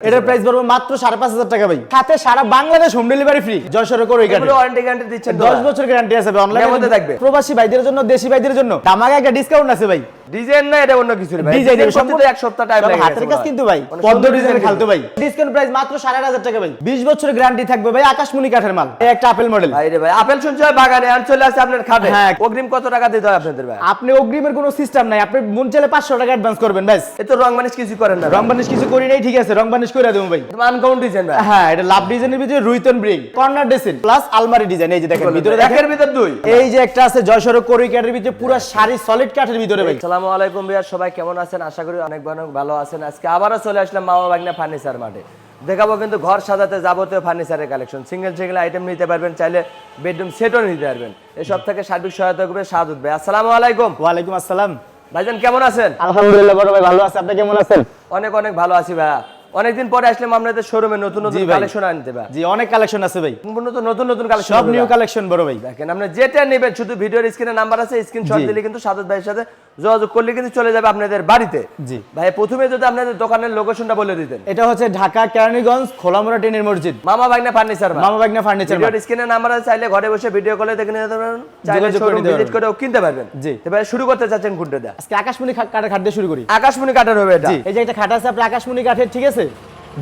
এটার প্রাইস পড়বে মাত্র সাড়ে পাঁচ হাজার টাকা ভাই। সাথে সারা Bangladesh home delivery free Jessore করে গাড়ি ওয়ারেন্টি গ্যারান্টি দিচ্ছে দশ বছর গ্যারান্টি আছে অনলাইন মধ্যে থাকবে? প্রবাসী ভাইদের জন্য দেশি ভাইদের জন্য। আমাকে একটা ডিসকাউন্ট আছে ভাই। ডিজাইন না এটা অন্য কিছু ভাই। ডিজাইন ডিজাইন এক সপ্তাহ টাইম লাগে হাতের কাজ কিন্তু ভাই পদ্ম ডিজাইন খালতো ভাই। ডিসকাউন্ট প্রাইস মাত্র সাড়ে আট হাজার টাকা ভাই। বিশ বছরের গ্যারান্টি থাকবে ভাই আকাশমণি কাঠের মাল। এই একটা আপেল মডেল ভাই রে ভাই আপেল শুনছো বাগানে আর চলে আসে আপনার খাবে। হ্যাঁ। অগ্রিম কত টাকা দিতে হয় আপনাদের ভাই? আপনি অগ্রিমের কোনো সিস্টেম নাই আপনি মন চাইলে পাঁচশো টাকা অ্যাডভান্স করবেন ব্যাস। এ তো রং মানিস কিছু করেন না রং বানিশ কিছু করি নাই ঠিক আছে রং বানিশ করে দেবো ভাই। আনকাউন্ট ডিজাইন ভাই। হ্যাঁ এটা লাভ ডিজাইনের ভিতরে রুইতন ব্রিং কর্নার ডেসিন প্লাস আলমারি ডিজাইন এই যে দেখেন ভিতরে দেখেন। একের ভিতর দুই। এই যে একটা আছে জয়সরক কোরি কাঠের ভিতরে পুরো শাড়ি সলিড কাঠের ভিতরে ভাই। আসসালামু আলাইকুম ভাইয়া সবাই কেমন আছেন? আশা করি অনেক অনেক ভালো আছেন। আজকে আবারও চলে আসলাম মামা বাগনা ফার্নিচার মাঠে। দেখাবো কিন্তু ঘর সাজাতে যাবতীয় ফার্নিচারের কালেকশন। সিঙ্গেল সিঙ্গেল আইটেম নিতে পারবেন চাইলে বেডরুম সেটও নিতে পারবেন। এসব থেকে সার্বিক সহায়তা করবে সাদুদ ভাই। আসসালামু আলাইকুম। ওয়ালাইকুম আসসালাম। ভাইজান কেমন আছেন? আলহামদুলিল্লাহ বড় ভাই ভালো আছে। আপনি কেমন আছেন? অনেক অনেক ভালো আছি ভাইয়া। অনেকদিন পরে আসলাম আপনাদের শোরুমে নতুন নতুন কালেকশন আনতে ভাই জি অনেক কালেকশন আছে ভাই। নতুন নতুন নতুন কালেকশন সব নিউ কালেকশন বড় ভাই। দেখেন আপনি যেটা নেবেন শুধু ভিডিওর স্ক্রিনে নাম্বার আছে স্ক্রিনশট। দিলে কিন্তু সাদত ভাইয়ের সাথে যোগাযোগ করলে কিন্তু চলে যাবে আপনাদের বাড়িতে। জি। ভাই প্রথমে যদি আপনাদের দোকানের লোকেশনটা বলে দিতেন। এটা হচ্ছে ঢাকা কেরানীগঞ্জ খোলামুড়া টেনের মসজিদ। মামা বাগনা ফার্নিচার মামা বাগনা ফার্নিচার ভিডিওর স্ক্রিনে নাম্বার আছে চাইলে ঘরে বসে ভিডিও কলে দেখে নিতে পারবেন চাইলে শোরুম ভিজিট করেও কিনতে পারবেন। জি। এবারে শুরু করতে চাচ্ছেন কোনটা দেয়া আজকে আকাশমণি কাঠের খাট দিয়ে শুরু করি। আকাশমণি কাটার হবে এটা। এই যে একটা খাট আছে আপনার আকাশমণি কাঠের ঠিক আছে?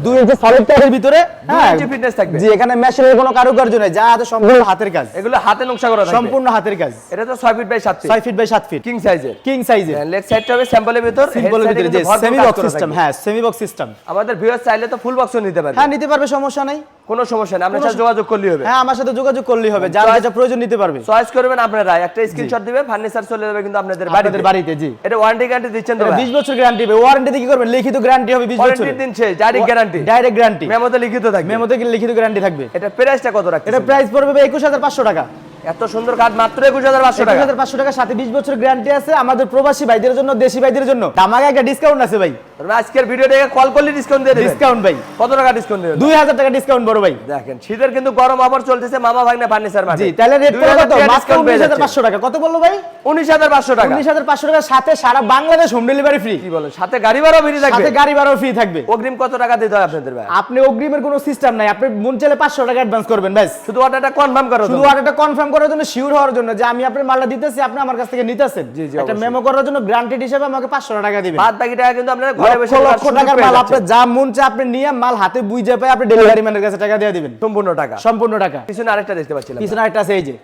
দুই ইঞ্চি সলিড কাঠের ভিতরে হ্যাঁ ইঞ্চি fitness থাকবে। জি এখানে মেশিনের কোনো কারুকার্য নেই যা আছে সম্পূর্ণ হাতের কাজ। এগুলো হাতে নকশা করা সম্পূর্ণ হাতের কাজ। এটা তো 6 feet by 7 feet 6 feet by সাত ফিট কিং সাইজের কিং সাইজের লেগ সাইডটা হবে স্যাম্পলের ভিতর। স্যাম্পলের ভিতরে যে সেমি বক্স সিস্টেম হ্যাঁ সেমি বক্স সিস্টেম আমাদের ভিউয়ার চাইলে তো ফুল বক্সও নিতে পারবে। হ্যাঁ নিতে পারবে সমস্যা নাই। কোনো সমস্যা নেই আপনার সাথে যোগাযোগ করলেই হবে। হ্যাঁ আমার সাথে যোগাযোগ করলেই হবে যার যেটা প্রয়োজন নিতে পারবে। চয়েস করবেন আপনারা একটা স্ক্রিনশট দিবেন ফার্নিচার চলে যাবে কিন্তু আপনাদের বাড়িতে। বাড়িতে জি। এটা ওয়ারেন্টি গ্যারান্টি দিচ্ছেন তো 20 বছর গ্যারান্টি হবে। ওয়ারেন্টি দিয়ে কি করবেন? লিখিত গ্যারান্টি হবে 20 বছর ওয়ারেন্টি দিন শেষ ডাইরেক্ট গ্যারান্টি ডাইরেক্ট গ্যারান্টি মেমোতে লিখিত থাকবে। মেমোতে কি লিখিত গ্যারান্টি থাকবে। এটা প্রাইসটা কত রাখছেন এটা প্রাইস পড়বে ভাই 21500 টাকা। এত সুন্দর কাঠ মাত্র 21500 টাকা। 21500 টাকা সাথে 20 বছর গ্যারান্টি আছে আমাদের প্রবাসী ভাইদের জন্য দেশি ভাইদের জন্য। আমাকে একটা ডিসকাউন্ট আছে ভাই। আজকের ভিডিও দেখে কল করলে ডিসকাউন্ট দিয়ে ডিসকাউন্ট ভাই। কত টাকা ডিসকাউন্ট দেবেন 2000 টাকা ডিসকাউন্ট বড় ভাই। দেখেন শীতের কিন্তু গরম অফার চলতেছে মামা ভাগনা ফার্নিচার মাঠে। জি তাহলে রেট করে কত মাত্র ডিসকাউন্ট পেয়ে যাচ্ছেন 19500 টাকা। কত বলল ভাই? 19500 টাকা। 19500 টাকার সাথে সারা বাংলাদেশ হোম ডেলিভারি ফ্রি কি বলেন সাথে গাড়ি ভাড়া ফ্রি থাকবে। সাথে গাড়ি ভাড়াও ফ্রি থাকবে। অগ্রিম কত টাকা দিতে হয় আপনাদের ভাই? আপনি অগ্রিমের কোনো সিস্টেম নাই আপনি মন চাইলে 500 টাকা অ্যাডভান্স করবেন ব্যাস। শুধু অর্ডারটা কনফার্ম করো শুধু অর্ডারটা কনফার্ম করার জন্য শিওর হওয়ার জন্য যে আমি আপনার মালটা দিতেছি আপনি আমার কাছ থেকে নিতেছেন। জি, জি, একটা মেমো করার জন্য গ্রান্টেড হিসেবে আমাকে 500 টাকা দিবেন। বাদ বাকি টাকা কিন্তু আপনারা ঘরে বসে লক্ষ টাকার মাল আপনি যা মন চায় আপনি নিয়ে মাল হাতে বুঝে পায় আপনি ডেলিভারি ম্যানের কাছে টাকা দিয়ে দিবেন। সম্পূর্ণ টাকা। সম্পূর্ণ টাকা। পিছনে আরেকটা দেখতে পাচ্ছিলাম। পিছনে একটা আছে এই যে।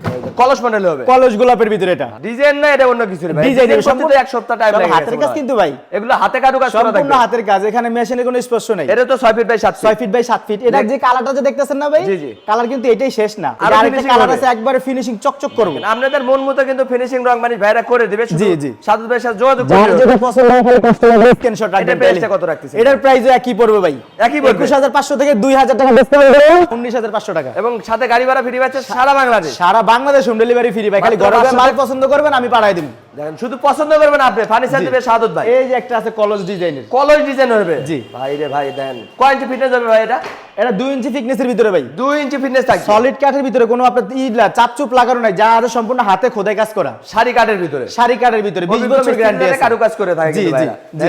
কলস মডেল হবে। কলস গোলাপের ভিতরে এটা। ডিজাইন না এটা অন্য কিছু ভাই। ডিজাইন তো এক সপ্তাহ টাইম লাগে হাতের কাজ কিন্তু ভাই। এগুলো হাতে কারু কাজ করা সম্পূর্ণ হাতের কাজ এখানে মেশিনের কোনো স্পর্শ নেই। এটা তো 6 ফিট বাই 7 ছয় ফিট বাই সাত ফিট এটা যে কালারটা যে দেখতেছেন না ভাই জি, জি। কালার কিন্তু এটাই শেষ না। আরও আরেকটা কালার আছে একবারে ফিনিশিং চকচক করবে আপনাদের মন মতো কিন্তু ফিনিশিং রং মানে ভাইরা করে দিবে জি, জি। সাদুদ ভাইয়ের সাথে যোগাযোগ করবে যেটা পছন্দ হয় খালি কাস্টমার স্ক্রিনশট রাখবেন এটার price কত রাখতেছেন? এটার প্রাইসও একই পড়বে ভাই। একই পড়বে? 21500 থেকে 2000 টাকা ডিসকাউন্ট করে 19500 টাকা। এবং সাথে গাড়ি ভাড়া ফ্রি পাচ্ছে সারা বাংলাদেশ। সারা বাংলাদেশ হোম ডেলিভারি ফ্রি ভাই খালি ঘরে মাল পছন্দ করবেন আমি পাঠাই দিব। দেখেন শুধু পছন্দ করবেন আপনি ফার্নিচার দিবে ভাই। এই যে একটা আছে কলস ডিজাইনের কলস ডিজাইন হবে। জি। ভাই রে ভাই দেন কয় ইঞ্চি ফিটনেস হবে ভাই এটা? এটা 2 ইঞ্চি থিকনেসের ভিতরে ভাই। 2 ইঞ্চি ফিটনেস থাকবে। সলিড কাঠের ভিতরে কোনো আপনার ইলা চাপচুপ লাগানো নাই যা আছে সম্পূর্ণ হাতে খোদাই কাজ করা। শাড়ি কাঠের ভিতরে। শাড়ি কাঠের ভিতরে 20 বছর গ্যারান্টি আছে। কারু কাজ করে থাকে।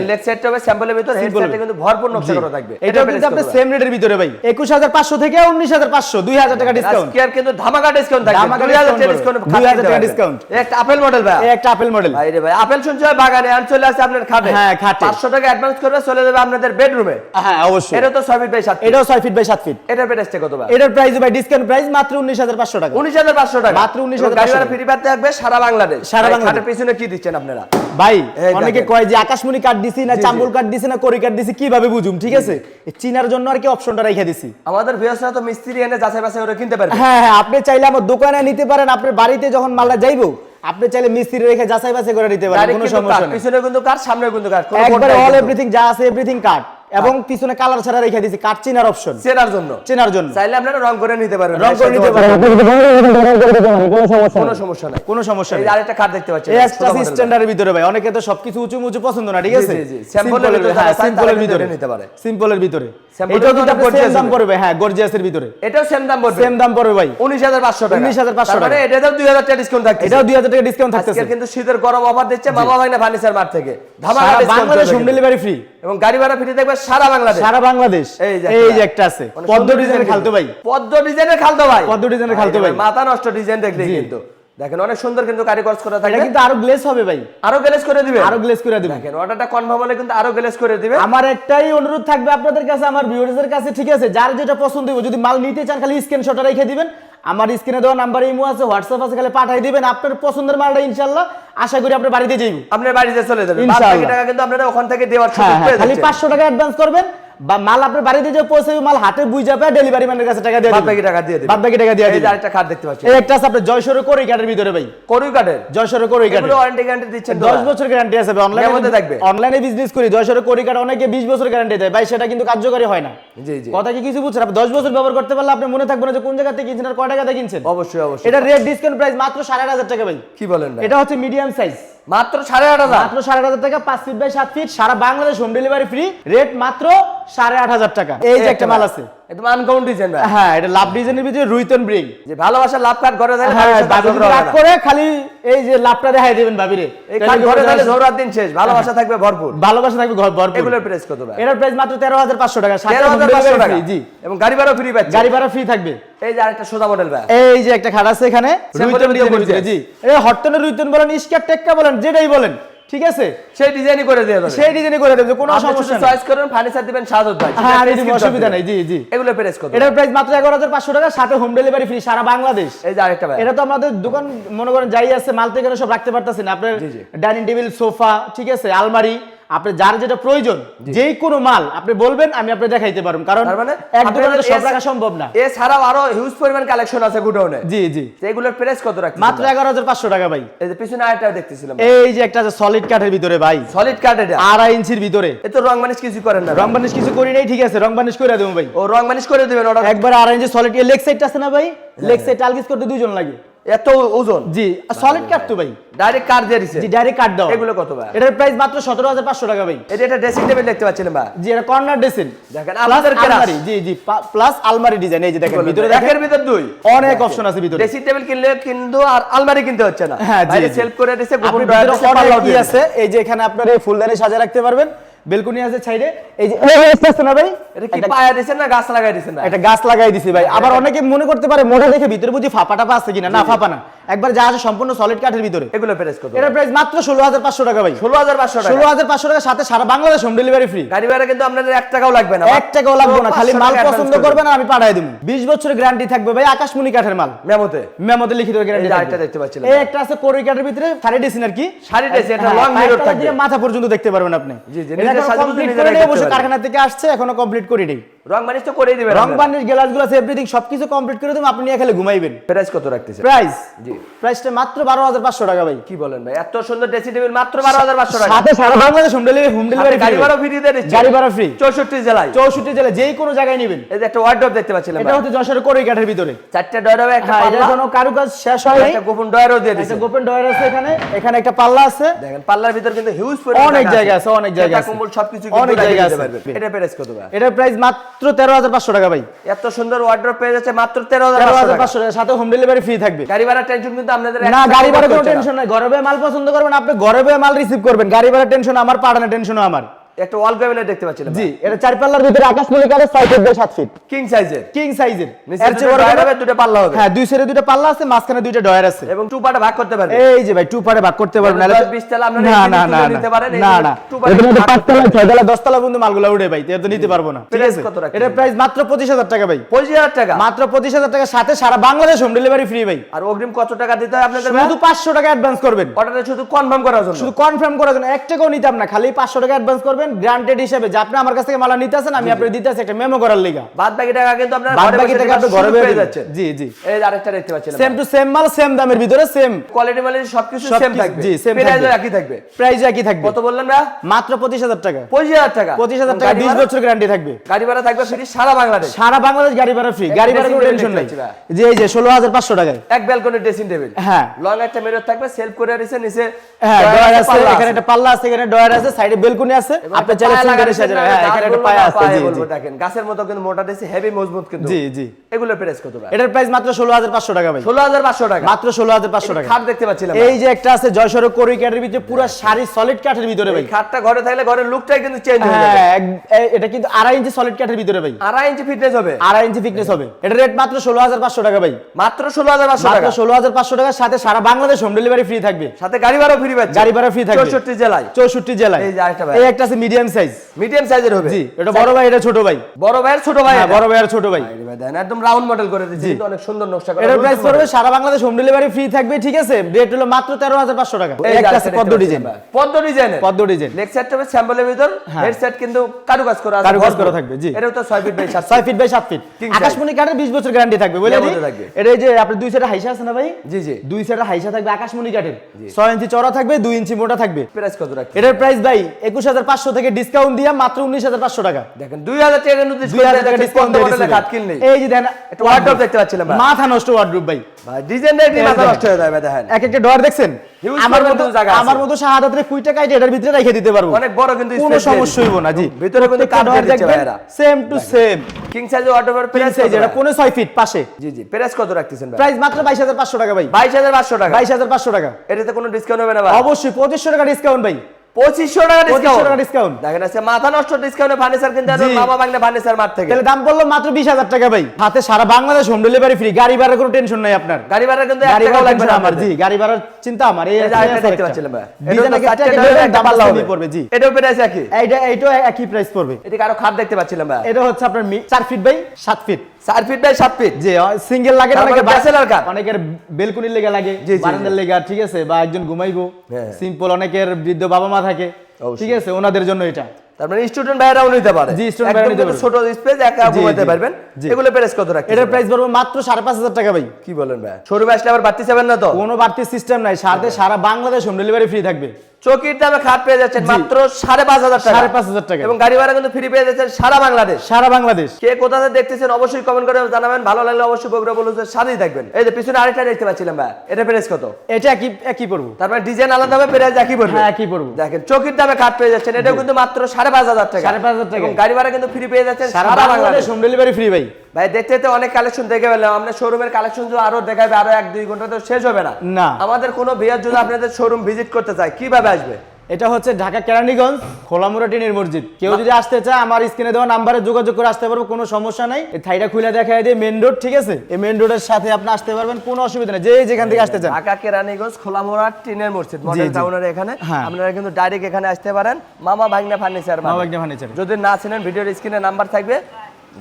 লেগ সেটটা হবে স্যাম্পলের ভিতর হেড কিন্তু ভরপুর নকশা করা থাকবে। এটাও কিন্তু আপনার সেম রেটের ভিতরে ভাই। 21500 থেকে 19500 2000 টাকা ডিসকাউন্ট আজকে আর কিন্তু ধামাকা ডিসকাউন্ট থাকবে ধামাকা 2000 টাকা ডিসকাউন্ট পড়বে। 2000 টাকা discount। একটা আপেল মডেল ভাই। একটা আপেল মডেল ভাই রে ভাই আপেল হয় বাগানে আর চলে আসে আপনার খাটে। হ্যাঁ, খাটে। 500 টাকা অ্যাডভান্স করবে চলে যাবে আপনাদের বেডরুমে হ্যাঁ অবশ্যই। এটা তো 6 ফিট বাই 7 ফিট এটাও 6 ফিট বাই 7 ফিট এটার প্রাইসটা কত ভাই? এটার প্রাইস ভাই ডিসকাউন্ট প্রাইস মাত্র 19500 টাকা। 19500 টাকা। মাত্র 19,500 এবং গাড়ি ভাড়া ফ্রি পাতে থাকবে সারা বাংলাদেশ। সারা পিছনে কি দিচ্ছেন আপনারা? ভাই অনেকে কয় যে আকাশমণি কার্ড দিছি না চাম্বুল কার্ড দিছি না করি কার্ড দিছি কীভাবে বুঝুম ঠিক আছে? চিনার জন্য আর কি অপশনটা রেখে দিছি। আমাদের ভিউয়ার্সরা তো মিস্ত্রি এনে যাচাই বাছাই করে কিনতে পারবে। হ্যাঁ হ্যাঁ আপনি চাইলে আমার দোকানে নিতে পারেন আপনার বাড়িতে যখন মালটা যাইবো আপনি চাইলে মিস্ত্রি রেখে যাচাই বাছাই করে নিতে পারেন কোনো সমস্যা নেই। পিছনে কিন্তু কাট সামনে কিন্তু কাট একবারে অল এভরিথিং যা আছে এভরিথিং কাট এবং পিছনে কালার ছাড়া রেখে দিছি কাট চিনার অপশন চেনার জন্য। চেনার জন্য। চাইলে আপনারা রং করে নিতে পারবেন রং করে নিতে পারেন। কোনো সমস্যা কোনো সমস্যা নাই। কোনো সমস্যা নেই। আরেকটা কাঠ দেখতে পাচ্ছেন। একটা স্ট্যান্ডার্ডের ভিতরে ভাই অনেকে তো সবকিছু উঁচু মুচু পছন্দ না ঠিক আছে? এর ভিতরে হ্যাঁ সিম্পলের ভিতরে। নিতে পারে। সিম্পলের ভিতরে। Sample এটাও কিন্তু ভিতরে gorgeous দাম পড়বে হ্যাঁ গর্জিয়াসের ভিতরে। এটাও সেম দাম পড়বে। সেম দাম পড়বে ভাই। 19500 টাকা। 19,500 তার মানে টাকা। এটাতেও 2000 টাকা ডিসকাউন্ট থাকছে এটাও 2000 টাকা ডিসকাউন্ট থাকতেছে। আজকে কিন্তু শীতের গরম অফার দিচ্ছে মামা ভাগনা ফার্নিচার মার্ট থেকে। ধামাকা বাংলাদেশ হোম ডেলিভারি ফ্রি এবং গাড়ি ভাড়া ফ্রি থাকবে সারা বাংলাদেশ। সারা বাংলাদেশ। এই যে একটা। আছে। পদ্ম ডিজাইনের খালতো ভাই। পদ্ম ডিজাইনের খালতো ভাই। পদ্ম ডিজাইনের খালতো ভাই। মাথা নষ্ট ডিজাইন দেখলে কিন্তু। দেখেন অনেক সুন্দর কিন্তু কারিগর করা থাকে। কিন্তু আরও গ্লেস হবে ভাই। আরও গ্লেজ করে দিবে? আরও গ্লেস করে দিবেন দেখেন অর্ডারটা কনফার্ম হলে কিন্তু আরও গ্লেজ করে দিবে। আমার একটাই অনুরোধ থাকবে আপনাদের কাছে আমার ভিউয়ারদের কাছে ঠিক আছে? যার যেটা পছন্দ হবে যদি মাল নিতে চান খালি স্ক্রিনশটটা রেখে দিবেন। আমার স্ক্রিনে দেওয়া নাম্বার ইমো আছে হোয়াটসঅ্যাপ আছে খালি পাঠাই দিবেন আপনার পছন্দের মালটা ইনশাআল্লাহ আশা করি আপনার বাড়িতে যাইব আপনার বাড়িতে চলে যাবে। বাকি টাকা কিন্তু আপনারা ওখান থেকে দেওয়ার হ্যাঁ সুযোগ পেয়ে যাবেন খালি যাচ্ছেন। পাঁচশো টাকা অ্যাডভান্স করবেন বা মাল আপনার বাড়িতে যে পৌঁছাবে মাল হাতে বুঝা পায় ডেলিভারি ম্যানের কাছে টাকা দিয়ে বাদ বাকি টাকা দিয়ে দিবে। বাদ বাকি টাকা দিয়ে যে আরেকটা কার্ড দেখতে পাচ্ছি। একটা আছে আপনার জয়সরে কোরি কার্ডের ভিতরে ভাই। করুই কার্ডের জয়সরে কোরি কার্ড এগুলো ওয়ারেন্টি গ্যারান্টি দিচ্ছেন তো? দশ বছর গ্যারান্টি আছে এর মধ্যে থাকবে? অনলাইনে বিজনেস করি জয়সরে কোরি কার্ড অনেকে বিশ বছর গ্যারান্টি দেয়। ভাই সেটা কিন্তু কার্যকরী হয় না। জি জি। কথা কি কিছু বুঝছেন? আপনি দশ বছর ব্যবহার করতে পারলে আপনি মনে থাকবে না যে কোন জায়গা থেকে কিনছেন আর কয় টাকাতে কিনছেন? অবশ্যই অবশ্যই। এটা রেট ডিসকাউন্ট প্রাইস মাত্র সাড়ে আট হাজার টাকা ভাই। কি বলেন ভাই? এটা হচ্ছে মিডিয়াম সাইজ মাত্র সাড়ে আট হাজার? মাত্র সাড়ে আট হাজার টাকা পাঁচ ফিট বাই সাত ফিট সারা Bangladesh home delivery free rate মাত্র সাড়ে আট হাজার টাকা। এই যে একটা মাল আছে। একদম আনকাউন্ট ডিজাইন হ্যাঁ এটা লাভ ডিজাইনের ভিতরে রুইতন ব্রিং যে ভালোবাসা লাভ কার্ড ঘরে হ্যাঁ। করে খালি এই যে লাভটা দেখাই দেবেন ভাবিরে। এই কার্ড ঘরে দিন শেষ ভালোবাসা থাকবে ভরপুর। ভালোবাসা থাকবে ভরপুর। এগুলোর প্রাইস কত ভাই? এটার প্রাইস মাত্র তেরো হাজার পাঁচশো টাকা সাথে তেরো home হাজার পাঁচশো delivery টাকা। জি। এবং গাড়ি ভাড়া ফ্রি গাড়ি ভাড়া ফ্রি থাকবে। এই যে আরেকটা সোজা মডেল ভাই। এই যে একটা খাট আছে এখানে রুইতন জি। হটটনের রুইতন বলেন ইস্কার টেক্কা বলেন যেটাই বলেন। ঠিক আছে? সেই ডিজাইনই করে দিয়ে দেবে সেই ডিজাইনই করে দেবে কোনো সমস্যা নেই। চয়েস করুন ফার্নিচার দিবেন সাজত ভাই। হ্যাঁ আর কোনো অসুবিধা নাই জি জি। এগুলো প্রাইস কত এটার প্রাইস মাত্র এগারো হাজার পাঁচশো টাকা সাথে হোম ডেলিভারি ফ্রি সারা বাংলাদেশ। এই যে আরেকটা ভাই। এটা তো আমাদের দোকান মনে করেন যাই আছে মাল থেকে সব রাখতে পারতাছেন আপনার। ডাইনিং টেবিল সোফা ঠিক আছে আলমারি আপনার যার যেটা প্রয়োজন যেই কোনো মাল আপনি বলবেন আমি আপনি দেখাইতে পারব। কারণ মানে এক দোকানে সব রাখা সম্ভব না। এছাড়াও আরও হিউজ পরিমাণ কালেকশন আছে গুডাউনে। জি জি। এগুলোর প্রাইস কত রাখছেন মাত্র এগারো হাজার পাঁচশো টাকা ভাই। এই যে পিছনে আরেকটা দেখতেছিলাম এই যে একটা সলিড কাঠের ভিতরে ভাই। সলিড এটা? আড়াই ইঞ্চির ভিতরে। এ তো রং মানিশ কিছু করেন না রং বানিশ কিছু করি নাই ঠিক আছে রং বানিশ করে দেবো ভাই। ও রং মানিশ করে দিবেন একবার আড়াই ইঞ্চি সলিড লেগ সাইডটা আছে না ভাই? লেগ সাইড আলগিস করতে দুজন লাগে। এত ওজন? জি সলিড কাট তো ভাই। ডাইরেক্ট কার্ড দিয়ে দিছে? জি ডাইরেক্ট কাট দাও। এগুলো কত ভাই? এটার প্রাইস মাত্র সতেরো হাজার পাঁচশো টাকা ভাই। এটা একটা ড্রেসিং টেবিল দেখতে পাচ্ছিলেন ভাই জি এটা কর্নার ডেসিন দেখেন কেরাস আলমারি। জি জি প্লাস আলমারি ডিজাইন এই যে দেখেন ভিতরে দেখেন ভিতর দুই। অনেক অপশন আছে ভিতরে। ড্রেসিং টেবিল কিনলে কিন্তু আর আলমারি কিনতে হচ্ছে না। হ্যাঁ বাইরে সেলফ করে দিছে গোপন ড্রয়ার আছে? এই যে এখানে আপনার এই ফুলদানি সাজা রাখতে পারবেন। বেলকনি আছে সাইডে এই যে না ভাই? এটা কি পায়া দিছেন না গাছ লাগাই দিছেন না? একটা গাছ লাগাই দিছি ভাই। আবার অনেকে মনে করতে পারে মোটা দেখে ভিতরে বুঝি ফাঁপা টাপা আছে কিনা। না ফাঁপা না। একবার যা আছে সম্পূর্ণ সলিড কাঠের ভিতরে। এগুলো প্রাইস কত? প্রাইস মাত্র ষোলো হাজার পাঁচশো টাকা ভাই। ষোলো হাজার পাঁচশো টাকা। ষোলো হাজার পাঁচশো টাকার সাথে সারা বাংলাদেশ হোম ডেলিভারি ফ্রি গাড়ি ভাড়া কিন্তু আপনাদের এক টাকাও লাগবে না এক টাকাও লাগবে না। খালি মাল পছন্দ করবেন আর আমি পাঠাই দেবো। বিশ বছরের গ্যারান্টি থাকবে ভাই আকাশমণি কাঠের মাল। মেমোতে? মেমোতে লিখিত গ্যারান্টি যে আরেকটা দেখতে পাচ্ছিলাম। এই একটা আছে কোরি কাঠের ভিতরে শাড়ি আর কি। শাড়ি dress, এটা হ্যাঁ, long পায়ের থাকবে। মাথা পর্যন্ত দেখতে পারবেন আপনি। জি, জি, পারবেন। কারখানা থেকে আসছে এখনও কমপ্লিট করিনি রং মানিশ তো করেই দিবেন রং বার্নিশ গ্লাসগুলো এভরিথিং সবকিছু কমপ্লিট করে দেবো আপনি নিয়ে খেলে ঘুমাইবেন। প্রাইস কত রাখতেছে প্রাইস জি। প্রাইসটা মাত্র বারো হাজার পাঁচশো টাকা ভাই। কি বলেন ভাই? এত সুন্দর ড্রেসিং টেবিল মাত্র বারো হাজার পাঁচশো টাকা। সাথে সারা Bangladesh home delivery home delivery গাড়ি ভাড়া ফ্রি দিয়ে দিচ্ছে। গাড়ি ভাড়া ফ্রি চৌষট্টি জেলায়। চৌষট্টি জেলা যেই কোনো জায়গায় নেবেন। এই যে একটা ওয়ার্ড্রপ দেখতে পাচ্ছিলাম এটা হচ্ছে যশোর কোরি কাঠের ভিতরে। চারটে ডয়ারে একটা হ্যাঁ এটা কোনো কারুকাজ শেষ হয় একটা গোপন ডয়ারও দিয়ে একটা গোপন ডয়ার আছে এখানে। এখানে একটা পাল্লা আছে। দেখেন পাল্লার ভিতর কিন্তু হিউজ অনেক জায়গা আছে, অনেক জায়গা আছে। কম্বল সবকিছু অনেক জায়গা আছে। এটা প্রাইস কত ভাই? এটার প্রাইস মাত্র তেরো হাজার পাঁচশো টাকা ভাই। এত সুন্দর ওয়ার্ড্রপ পেয়ে যাচ্ছে মাত্র তেরো হাজার পাঁচশো টাকা। সাথে হোম ডেলিভারি ফ্রি থাকবে। গাড়ি ভাড়া টেনশন কিন্তু আপনাদের না গাড়ি ভাড়া কোনো টেনশন নাই। ঘরে বয়ে মাল পছন্দ করবেন আপনি ঘরে বয়ে মাল রিসিভ করবেন। গাড়ি ভাড়া টেনশন আমার পাঠানো টেনশনও আমার। একটা ওয়াল ক্যাবিনেট দেখতে পাচ্ছিলাম জি এটা চার পাল্লার ভিতরে আকাশ মল্লিক কাঠের ছয় ফিট বাই সাত ফিট কিং সাইজের কিং সাইজের এর। চেয়ে বড় হবে দুটো পাল্লা হবে। হ্যাঁ দুই সাইডে দুইটা পাল্লা আছে মাঝখানে দুইটা ডয়ার আছে। এবং টু পার্টে ভাগ করতে পারবে। এই যে ভাই টু ভাগ করতে পারবেন দশ, বিশ তলা আপনারা না না না নিতে না, পারেন, না না। এর মধ্যে পাঁচ তলা ছয় তলা দশ তলা পর্যন্ত মালগুলো উঠে ভাই এর তো নিতে পারব না। ঠিক আছে? কত? এটার প্রাইস মাত্র পঁচিশ হাজার টাকা ভাই। পঁচিশ হাজার টাকা? মাত্র পঁচিশ হাজার টাকা সাথে সারা বাংলাদেশ হোম ডেলিভারি ফ্রি ভাই। আর অগ্রিম কত টাকা দিতে হয় আপনাদের শুধু পাঁচশো টাকা অ্যাডভান্স করবেন। শুধু কনফার্ম করার জন্য। শুধু কনফার্ম করার জন্য। এক টাকাও নিতাম না খালি পাঁচশো টাকা অ্যাডভান্স করবেন। গ্রান্টেড হিসেবে। যে আপনি আমার কাছ থেকে মালা নিতে আসেন আমি আপনার দিতে আসি একটা মেমো করার লিগা। বাদ বাকি টাকা কিন্তু আপনারা বাদ বাকি টাকা আপনি ঘরে পেয়ে যাচ্ছেন। জি জি। এই আরেকটা দেখতে পাচ্ছিলাম। সেম টু সেম মাল সেম দামের ভিতরে সেম কোয়ালিটি মানে সবকিছু সেম থাকবে। জি, same প্রাইস একই থাকবে। প্রাইস একই থাকবে। কত বললেন না মাত্র পঁচিশ হাজার টাকা। পঁচিশ হাজার টাকা। পঁচিশ হাজার এবং টাকা গাড়ি বিশ ভাড়া- বছর গ্যারান্টি থাকবে। গাড়ি ভাড়া থাকবে ফ্রি সারা বাংলাদেশ। সারা বাংলাদেশ গাড়ি ভাড়া ফ্রি গাড়ি ভাড়া কোনো টেনশন নাই। যে এই যে ষোলো হাজার পাঁচশো টাকায়। এক ব্যালকনি ড্রেসিং টেবিল হ্যাঁ। লং একটা মিরর থাকবে সেলফ করে দিছে নিচে হ্যাঁ ডয়ার আছে, এখানে একটা পাল্লা আছে এখানে ডয়ার আছে সাইডে বেলকুনি আছে। আপনি চাইলে লাগাতে সাজানো, হ্যাঁ, এখানে একটা পায়ে আছে, জি, জি। দেখেন গাছের মতো কিন্তু মোটা দিয়েছে হেভি মজবুত কিন্তু। জি জি। এগুলো প্রেস কত ভাই? এটার প্রাইস মাত্র ষোলো হাজার পাঁচশো টাকা ভাই। ষোলো হাজার পাঁচশো টাকা। মাত্র ষোলো হাজার পাঁচশো টাকা। খাট দেখতে পাচ্ছিলাম এই যে একটা আছে জয়সর করি কাঠের ভিতরে পুরো শাড়ি সলিড কাঠের ভিতরে ভাই। খাটটা ঘরে থাকলে ঘরের লুকটাই কিন্তু চেঞ্জ হয়ে যাবে। হ্যাঁ এটা কিন্তু আড়াই ইঞ্চি সলিড কাঠের ভিতরে ভাই। আড়াই ইঞ্চি ফিটনেস হবে। আড়াই ইঞ্চি ফিটনেস হবে। এটা রেট মাত্র ষোলো হাজার পাঁচশো টাকা ভাই। মাত্র ষোলো হাজার পাঁচশো মাত্র টাকা। ষোলো হাজার পাঁচশো টাকার সাথে সারা বাংলাদেশ হোম ডেলিভারি ফ্রি থাকবে। সাথে গাড়ি ভাড়া ফ্রি পাচ্ছে। গাড়ি ভাড়া free থাকবে। চৌষট্টি জেলায়। চৌষট্টি জেলায়। এই যে আরেকটা ভাই। এই একটা আছে মিডিয়াম সাইজ মিডিয়াম সাইজের হবে। জি এটা বড় ভাই এটা ছোট ভাই। বড় ভাইয়ের ছোট ভাই হ্যাঁ বড় ভাই। আর ছোট ভাই দেখেন, একদম রাউন্ড মডেল করে দিয়েছে অনেক সুন্দর নকশা করা। রুলস প্রাইস পড়বে সারা বাংলাদেশ হোম ডেলিভারি ফ্রি থাকবে ঠিক আছে? রেট হলো মাত্র তেরো হাজার পাঁচশো টাকা। এই এই একটা আছে পদ্ম ডিজাইন পদ্ম ডিজাইনের পদ্ম ডিজাইন লেগ সাইডটা হবে স্যাম্পলের ভিতর। হ্যাঁ। হেড সাইড কিন্তু কারুকাজ করা আছে কারুকাজ করা থাকবে, জি। এটাও তো 6 ফিট বাই 7 ছয় ফিট বাই সাত ফিট King size। আকাশমণি কাঠের বিশ বছর গ্যারান্টি থাকবে মেমোতে থাকবে। এটা এই যে আপনার দুই সাইডে হাইসা আছে না ভাই? জি জি। দুই সাইডে হাইসা থাকবে আকাশমণি কাঠের। ছয় ইঞ্চি চড়া থাকবে দুই ইঞ্চি মোটা থাকবে। প্রাইস কত রাখছেন? এটার প্রাইস ভাই একুশ হাজার পাঁচশো থেকে ডিসকাউন্ট দিয়ে মাত্র উনিশ হাজার পাঁচশো টাকা। দেখেন 2000 টাকা নতুন দুই হাজার টাকা ডিসকাউন্ট এই যে দেন একটা ওয়ার্ডরোব দেখতে পাচ্ছিলাম ভাই। মাথা নষ্ট ওয়ার্ডরোব ভাই। মাথা নষ্ট হয়ে যাবে দেখেন। এক একটা ডর দেখছেন? আমার মতো জায়গা আমার মতো শাহাদাতের কুইটা কাইটে এটার ভিতরে রেখে দিতে পারব। অনেক বড় কিন্তু কোনো সমস্যা হইব না জি। ভিতরে কিন্তু কাঠ ভাইয়েরা। সেম টু সেম কিং সাইজের ওয়ার্ডরোবের প্রাইস এই যেটা পনেরো ছয় ফিট পাশে। জি জি প্রাইস কত রাখতেছেন ভাই? প্রাইস মাত্র বাইশ হাজার পাঁচশো টাকা ভাই। 22500 টাকা। বাইশ হাজার পাঁচশো টাকা। এটাতে কোনো ডিসকাউন্ট হবে না ভাই? অবশ্যই পঁচিশশো টাকা ডিসকাউন্ট ভাই। 2500 টাকা ডিসকাউন্ট টাকা discount। দেখেন আছে মাথা নষ্ট ডিসকাউন্টে ফার্নিচার কিনতে জি। পারবেন বাংলা ফার্নিচার মার্ট থেকে। তাহলে দাম পড়ল মাত্র বিশ হাজার টাকা ভাই। হাতে সারা বাংলাদেশ হোম ডেলিভারি ফ্রি গাড়ি ভাড়ার কোনো টেনশন নাই আপনার। গাড়ি ভাড়া কিন্তু গাড়ি ভাড়া লাগবে লাগবে না আমার আমার জি। গাড়ি ভাড়ার চিন্তা আমার। এই দেখতে পাচ্ছিলাম ভাই। এটা দাম পড়বে জি। এটাও প্রাইস একই? এইটা এইটাও একই প্রাইস পড়বে। আরও খাট দেখতে পাচ্ছিলাম ভাই। এটা হচ্ছে আপনার চার ফিট বাই সাত ফিট 4 ফিট বাই 7 ফিট যে সিঙ্গেল লাগে অনেকে কাঠ। অনেকের বেলকুনির লেগে লাগে বারান্দার লেগে ঠিক আছে? বা একজন ঘুমাইবো হ্যাঁ। সিম্পল অনেকের বৃদ্ধ বাবা মা থাকে ঠিক আছে? ওনাদের জন্য এটা। তার মানে স্টুডেন্ট ভাইরাও নিতে পারে। জি, student ভাইরা নিতে কিন্তু পারবে। ছোট স্পেস একা জি, ঘুমাতে পারবেন। এগুলো প্রাইস কত রাখছেন এটার প্রাইস পড়বে মাত্র সাড়ে পাঁচ হাজার টাকা ভাই। কি বলেন ভাই? শোরুমে আসলে আবার বাড়তি যাবেন না তো? কোনো বাড়তি সিস্টেম নাই। সাথে সারা বাংলাদেশ হোম ডেলিভারি ফ্রি থাকবে। চকির দামে খাট পেয়ে যাচ্ছেন মাত্র সাড়ে পাঁচ হাজার টাকা। সাড়ে পাঁচ হাজার টাকা। এবং গাড়ি ভাড়া কিন্তু ফ্রি পেয়ে যাচ্ছেন সারা বাংলাদেশ। সারা বাংলাদেশ। কে কোথা থেকে দেখতেছেন অবশ্যই কমেন্ট করে জানাবেন। ভালো লাগলে অবশ্যই বগুড়া বলুন সাথেই থাকবেন। এই যে পিছনে আরেকটা দেখতে পাচ্ছিলাম ভাই এটা প্রাইস কত? এটা একই একই পড়ব। তারপরে ডিজাইন আলাদা হবে প্রাইস একই পড়বে। হ্যাঁ একই পড়ব। দেখেন চকির দামে খাট পেয়ে যাচ্ছেন। এটাও কিন্তু মাত্র সাড়ে পাঁচ হাজার টাকা। 5,500 টাকায়। এবং গাড়ি ভাড়া কিন্তু ফ্রি পেয়ে যাচ্ছেন সারা বাংলাদেশ হোম ডেলিভারি ফ্রি ভাই। ভাই দেখতে দেখতে অনেক কালেকশন দেখে পেলাম আপনার শোরুমের কালেকশন যদি আরও দেখাবে আরও এক দুই ঘণ্টা তো শেষ হবে না। না। আমাদের কোনো বিয়ার যদি আপনাদের শোরুম ভিজিট করতে চায় কীভাবে আসবে? এটা হচ্ছে ঢাকা কেরানীগঞ্জ খোলামুড়া টিনের মসজিদ। কেউ যদি আসতে চায় আমার স্ক্রিনে দেওয়া নাম্বারে যোগাযোগ করে আসতে পারব কোনো সমস্যা নাই। এই থাইটা খুলে দেখা দিয়ে মেন রোড ঠিক আছে? এই মেন রোডের সাথে আপনি আসতে পারবেন কোনো অসুবিধা নেই। যে যেখান থেকে আসতে চান। ঢাকা কেরানীগঞ্জ খোলামোড়া টিনের মসজিদ মডেল টাউনের এখানে। হ্যাঁ। আপনারা কিন্তু ডাইরেক্ট এখানে আসতে পারেন। মামা ভাগনা ফার্নিচার মামা ভাগ্নে ফার্নিচার যদি না চিনেন ভিডিওর স্ক্রিনে নাম্বার থাকবে।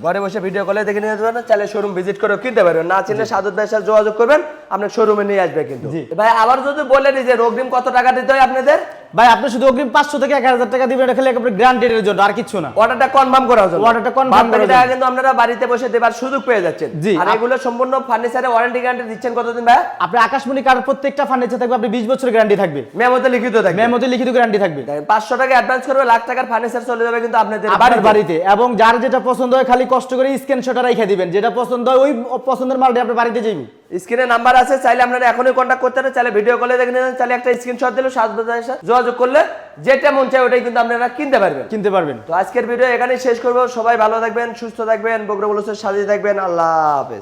ঘরে বসে ভিডিও কলে দেখে নিয়ে যাবেন চাইলে শোরুম ভিজিট করে কিনতে পারবেন। না চিনলে সাদুদ ভাইয়ের সাথে যোগাযোগ করবেন আপনার শোরুমে নিয়ে আসবে কিন্তু। ভাই আবার যদি বলেন যে রোগ কত টাকা দিতে হয় আপনাদের? ভাই আপনি শুধু অগ্রিম পাঁচশো থেকে এক হাজার টাকা দিবেন এটা খালি একেবারে গ্রান্টেড এর জন্য আর কিছু না। অর্ডারটা কনফার্ম করার জন্য। বাদ বাকি করার জন্য। কিন্তু আপনারা বাড়িতে বসে দেবার সুযোগ পেয়ে যাচ্ছেন। আর এগুলো সম্পূর্ণ ফার্নিচারে ওয়ারেন্টি গ্যারান্টি দিচ্ছেন কতদিন ভাই? আপনি আকাশমণি কার প্রত্যেকটা ফার্নিচার থাকবে আপনি বিশ বছরের গ্যারান্টি থাকবে। মেমোতে লিখিত থাকবে। মেমোতে লিখিত গ্যারান্টি থাকবে। দেখেন পাঁচশো টাকা অ্যাডভান্স করবে লাখ টাকার ফার্নিচার চলে যাবে কিন্তু আপনাদের বাড়িতে। এবং যার যেটা পছন্দ হয় খালি কষ্ট করে স্ক্রিনশটটা রেখে দিবেন। যেটা পছন্দ হয় ওই পছন্দের মালটা আপনি বাড়িতে যাইব। স্ক্রিনে নাম্বার আছে চাইলে আপনারা এখনই কন্ট্যাক্ট করতে পারেন চাইলে ভিডিও কলে দেখে নিন চাইলে একটা স্ক্রিনশট দিলে সাত বাজারের সাথে যোগাযোগ করলে যেটা মন চায় ওটাই কিন্তু আপনারা কিনতে পারবেন। কিনতে পারবেন। তো আজকের ভিডিও এখানে শেষ করব। সবাই ভালো থাকবেন সুস্থ থাকবেন বগুড়া বলুসের সাজিয়ে থাকবেন আল্লাহ হাফেজ।